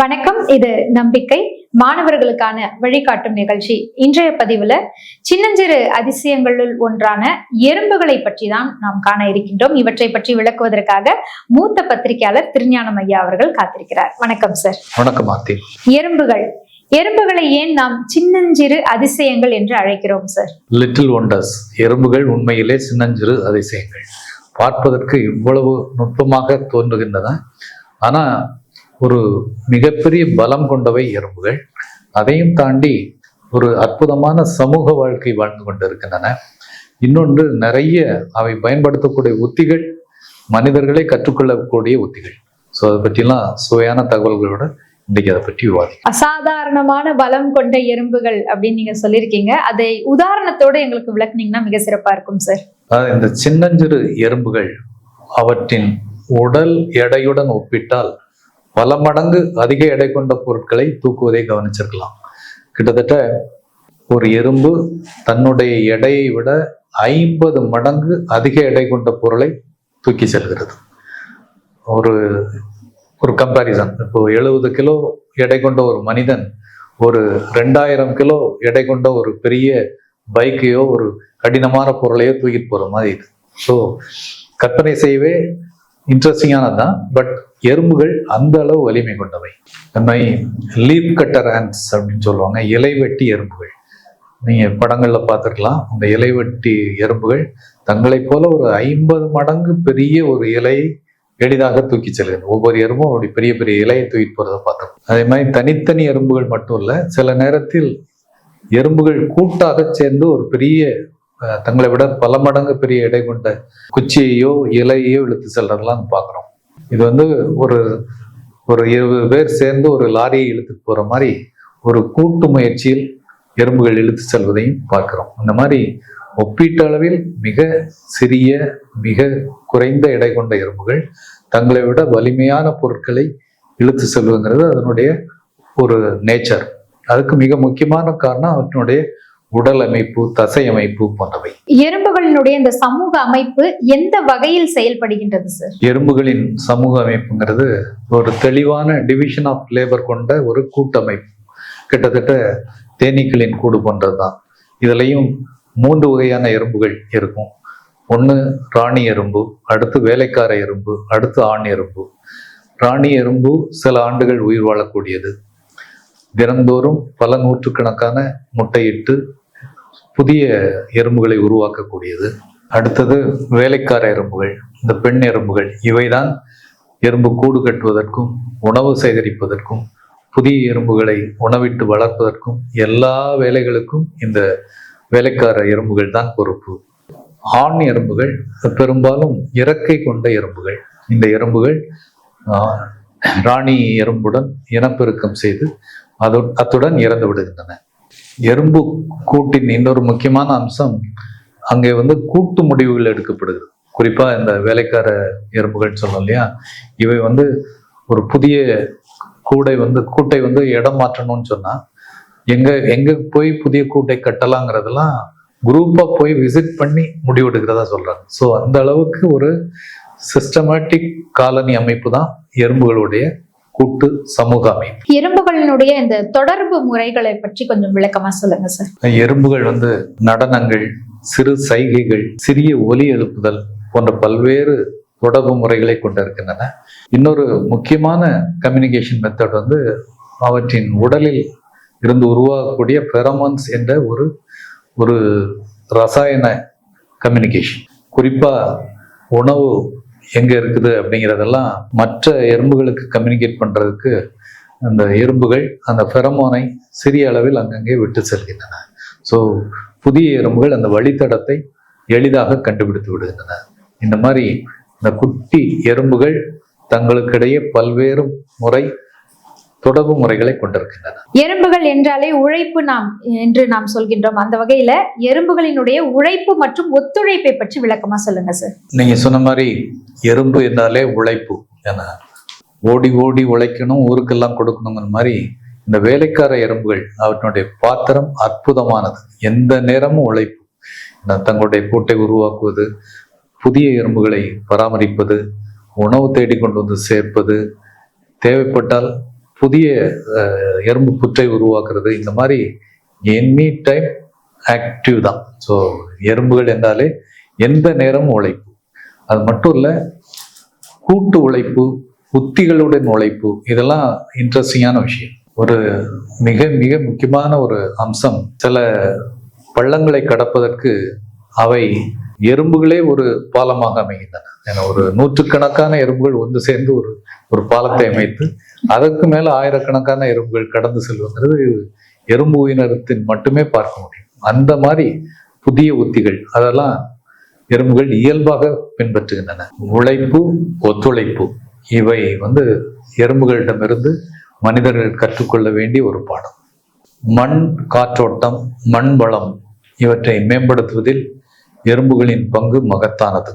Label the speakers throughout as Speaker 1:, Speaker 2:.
Speaker 1: வணக்கம். இது நம்பிக்கை. மாணவர்களுக்கான வழிகாட்டும் நிகழ்ச்சி. இன்றைய பதிவுல சின்னஞ்சிறு அதிசயங்களுள் ஒன்றான எறும்புகளை பற்றி தான் நாம் காண இருக்கின்றோம். இவற்றை பற்றி விளக்குவதற்காக மூத்த பத்திரிகையாளர் திருஞானம் ஐயா அவர்கள் காத்திருக்கிறார். வணக்கம் சார்.
Speaker 2: வணக்கம்
Speaker 1: எறும்புகள். எறும்புகளை ஏன் நாம் சின்னஞ்சிறு அதிசயங்கள் என்று அழைக்கிறோம் சார்?
Speaker 2: லிட்டில் ஒண்டர்ஸ் எறும்புகள் உண்மையிலே சின்னஞ்சிறு அதிசயங்கள். பார்ப்பதற்கு இவ்வளவு நுட்பமாக தோன்றுகின்றன. ஆனா ஒரு மிகப்பெரிய பலம் கொண்டவை எறும்புகள். அதையும் தாண்டி ஒரு அற்புதமான சமூக வாழ்க்கை வாழ்ந்து கொண்டிருக்கின்றன. இன்னொன்று நிறைய அவை பயன்படுத்தக்கூடிய உத்திகள் மனிதர்களே கற்றுக்கொள்ளக்கூடிய உத்திகள். ஸோ அதை பற்றிலாம் சுவையான தகவல்களோட இன்றைக்கு அதை பற்றி விவாதி
Speaker 1: அசாதாரணமான பலம் கொண்ட எறும்புகள் அப்படின்னு நீங்க சொல்லியிருக்கீங்க. அதை உதாரணத்தோட எங்களுக்கு விளக்குனீங்கன்னா மிக சிறப்பா இருக்கும் சார்
Speaker 2: இந்த சின்னஞ்சிறு எறும்புகள் அவற்றின் உடல் எடையுடன் ஒப்பிட்டால் பல மடங்கு அதிக எடை கொண்ட பொருட்களை தூக்குவதை கவனிச்சிருக்கலாம். கிட்டத்தட்ட ஒரு எறும்பு தன்னுடைய எடையை விட ஐம்பது மடங்கு அதிக எடை கொண்ட பொருளை தூக்கி செல்கிறது. ஒரு ஒரு கம்பாரிசன் இப்போ எழுபது கிலோ எடை கொண்ட ஒரு மனிதன் ஒரு ரெண்டாயிரம் கிலோ எடை கொண்ட ஒரு பெரிய பைக்கையோ ஒரு கடினமான பொருளையோ தூக்கிட்டு போற மாதிரி. இது ஸோ கற்பனை செய்யவே இன்ட்ரெஸ்டிங்கானது தான் பட் எறும்புகள் அந்த அளவு வலிமை கொண்டவை. மாதிரி லீப் கட்டர் ஆன்ஸ் அப்படின்னு சொல்லுவாங்க. இலைவெட்டி எறும்புகள். நீங்கள் படங்களில் பார்த்துருக்கலாம். அந்த இலைவெட்டி எறும்புகள் தங்களைப் போல ஒரு ஐம்பது மடங்கு பெரிய ஒரு இலையை எளிதாக தூக்கி செல்கிறது. ஒவ்வொரு எறும்பும் அப்படி பெரிய பெரிய இலையை தூக்கிட்டு போகிறத பார்த்துருக்கோம். அதே மாதிரி தனித்தனி எறும்புகள் மட்டும் இல்லை சில நேரத்தில் எறும்புகள் கூட்டாக சேர்ந்து ஒரு பெரிய தங்களை விட பல மடங்கு பெரிய எடை கொண்ட குச்சியையோ இலையையோ இழுத்து செல்றதெல்லாம் பார்க்குறோம். இது வந்து ஒரு ஒரு இருபது பேர் சேர்ந்து ஒரு லாரியை இழுத்துட்டு போகிற மாதிரி ஒரு கூட்டு முயற்சியில் எறும்புகள் இழுத்து செல்வதையும் பார்க்குறோம். இந்த மாதிரி ஒப்பீட்டளவில் மிக சிறிய மிக குறைந்த எடை கொண்ட எறும்புகள் தங்களை விட வலிமையான பொருட்களை இழுத்து செல்வங்கிறது அதனுடைய ஒரு நேச்சர் அதுக்கு மிக முக்கியமான காரணம் அவற்றினுடைய உடல் அமைப்பு தசை அமைப்பு போன்றவை.
Speaker 1: எறும்புகளினுடைய இந்த சமூக அமைப்பு எந்த வகையில் செயல்படுகின்றது சார்
Speaker 2: எறும்புகளின் சமூக அமைப்புங்கிறது ஒரு தெளிவான டிவிஷன் ஆஃப் லேபர் கொண்ட ஒரு கூட்டமைப்பு. கிட்டத்தட்ட தேனீக்களின் கூடு போன்றதுதான். இதுலயும் மூன்று வகையான எறும்புகள் இருக்கும். ஒன்று ராணி எறும்பு அடுத்து வேலைக்கார எறும்பு அடுத்து ஆண் எறும்பு. ராணி எறும்பு சில ஆண்டுகள் உயிர் வாழக்கூடியது. தினந்தோறும் பல நூற்றுக்கணக்கான முட்டையிட்டு புதிய எறும்புகளை உருவாக்கக்கூடியது. அடுத்தது வேலைக்கார எறும்புகள் இந்த பெண் எறும்புகள் இவைதான் எறும்பு கூடு கட்டுவதற்கும் உணவு சேகரிப்பதற்கும் புதிய எறும்புகளை உணவிட்டு வளர்ப்பதற்கும் எல்லா வேலைகளுக்கும் இந்த வேலைக்கார எறும்புகள் தான் பொறுப்பு. ஆண் எறும்புகள் பெரும்பாலும் இறக்கை கொண்ட எறும்புகள். இந்த எறும்புகள் ராணி எறும்புடன் இனப்பெருக்கம் செய்து அதோ அத்துடன் இறந்து விடுகின்றன. எறும்பு கூட்டின் இன்னொரு முக்கியமான அம்சம் அங்கே வந்து கூட்டு முடிவுகள் எடுக்கப்படுகிறது குறிப்பா இந்த வேலைக்கார எறும்புகள் சொல்லலாம் இல்லையா? இவை வந்து ஒரு புதிய கூடை வந்து கூட்டை வந்து இடம் மாற்றணும்னு சொன்னா எங்க எங்க போய் புதிய கூட்டை கட்டலாங்கிறதெல்லாம் குரூப்பா போய் விசிட் பண்ணி முடிவெடுக்கிறதா சொல்றாங்க. ஸோ அந்த அளவுக்கு ஒரு சிஸ்டமேட்டிக் காலனி அமைப்பு தான் எறும்புகளுடைய கூட்டு சமூக அமைப்பு.
Speaker 1: எறும்புகளினுடைய இந்த தொடர்பு முறைகளை பற்றி கொஞ்சம் விளக்கமா சொல்லுங்க சார்
Speaker 2: எறும்புகள் வந்து நடனங்கள் சிறு சைகைகள் சிறிய ஒலி எழுப்புதல் போன்ற பல்வேறு தொடர்பு முறைகளை கொண்டிருக்கின்றன. இன்னொரு முக்கியமான கம்யூனிகேஷன் மெத்தட் வந்து அவற்றின் உடலில் இருந்து உருவாகக்கூடிய ஃபெரமோன்ஸ் என்ற ஒரு ஒரு ரசாயன கம்யூனிகேஷன் குறிப்பா உணவு எங்கே இருக்குது அப்படிங்கிறதெல்லாம் மற்ற எறும்புகளுக்கு கம்யூனிகேட் பண்ணுறதுக்கு அந்த எறும்புகள் அந்த ஃபெரமோனை சிறிய அளவில் அங்கங்கே விட்டு செல்கின்றன. ஸோ புதிய எறும்புகள் அந்த வழித்தடத்தை எளிதாக கண்டுபிடித்து விடுகின்றன. இந்த மாதிரி இந்த குட்டி எறும்புகள் தங்களுக்கிடையே பல்வேறு முறை தொடர்பு முறைகளை கொண்டிருக்கின்றன.
Speaker 1: எறும்புகள் என்றாலே உழைப்பு நாம் என்று நாம் சொல்கின்றோம். அந்த வகையில எறும்புகளினுடைய உழைப்பு மற்றும் ஒத்துழைப்பை பற்றி விளக்கமா சொல்லுங்க சார்
Speaker 2: நீங்க சொன்ன மாதிரி எறும்பு என்றாலே உழைப்பு ஏன்னா ஓடி ஓடி உழைக்கணும் ஊருக்கெல்லாம் கொடுக்கணுங்கிற மாதிரி இந்த வேலைக்கார எறும்புகள் அவற்றினுடைய பாத்திரம் அற்புதமானது. எந்த நேரமும் உழைப்பு. தங்களுடைய கூட்டை உருவாக்குவது புதிய எறும்புகளை பராமரிப்பது உணவு தேடி கொண்டு வந்து சேர்ப்பது தேவைப்பட்டால் புதிய எறும்பு புற்றை உருவாக்குறது இந்த மாதிரி எனி டைம் ஆக்டிவ் தான். ஸோ எறும்புகள் என்றாலே எந்த நேரமும் உழைப்பு. அது மட்டும் இல்லை கூட்டு உழைப்பு உத்திகளுடன் உழைப்பு இதெல்லாம் இன்ட்ரெஸ்டிங்கான விஷயம். ஒரு மிக மிக முக்கியமான ஒரு அம்சம் சில பள்ளங்களை கடப்பதற்கு அவை எறும்புகளே ஒரு பாலமாக அமைகின்றன. ஏன்னா ஒரு நூற்றுக்கணக்கான எறும்புகள் ஒன்று சேர்ந்து ஒரு ஒரு பாலத்தை அமைத்து அதற்கு மேல ஆயிரக்கணக்கான எறும்புகள் கடந்து செல்வங்கிறது எறும்பு உயிரினத்தின் மட்டுமே பார்க்க முடியும். அந்த மாதிரி புதிய உத்திகள் அதெல்லாம் எறும்புகள் இயல்பாக பின்பற்றுகின்றன. உழைப்பு ஒத்துழைப்பு இவை வந்து எறும்புகளிடமிருந்து மனிதர்கள் கற்றுக்கொள்ள வேண்டிய ஒரு பாடம். மண் காற்றோட்டம் மண் வளம் இவற்றை மேம்படுத்துவதில் எறும்புகளின் பங்கு மகத்தானது.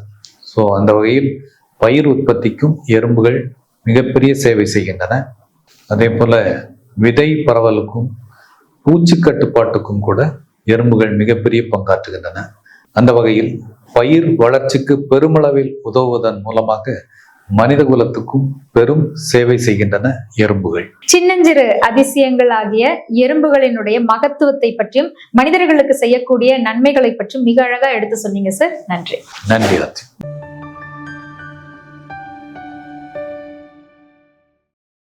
Speaker 2: ஸோ அந்த வகையில் பயிர் உற்பத்திக்கும் எறும்புகள் மிகப்பெரிய சேவை செய்கின்றன. அதே போல விதை பரவலுக்கும் பூச்சி கட்டுப்பாட்டுக்கும் கூட எறும்புகள் மிகப்பெரிய பங்காற்றுகின்றன. அந்த வகையில் பயிர் வளர்ச்சிக்கு பெருமளவில் உதவுவதன் மூலமாக மனித குலத்துக்கும் பெரும் சேவை செய்கின்றன எறும்புகள்.
Speaker 1: சின்னஞ்சிறு அதிசயங்கள் ஆகிய எறும்புகளினுடைய மகத்துவத்தை பற்றியும் மனிதர்களுக்கு செய்யக்கூடிய நன்மைகளை பற்றியும் மிக அழகா எடுத்து சொன்னீங்க சார். நன்றி.
Speaker 2: நன்றி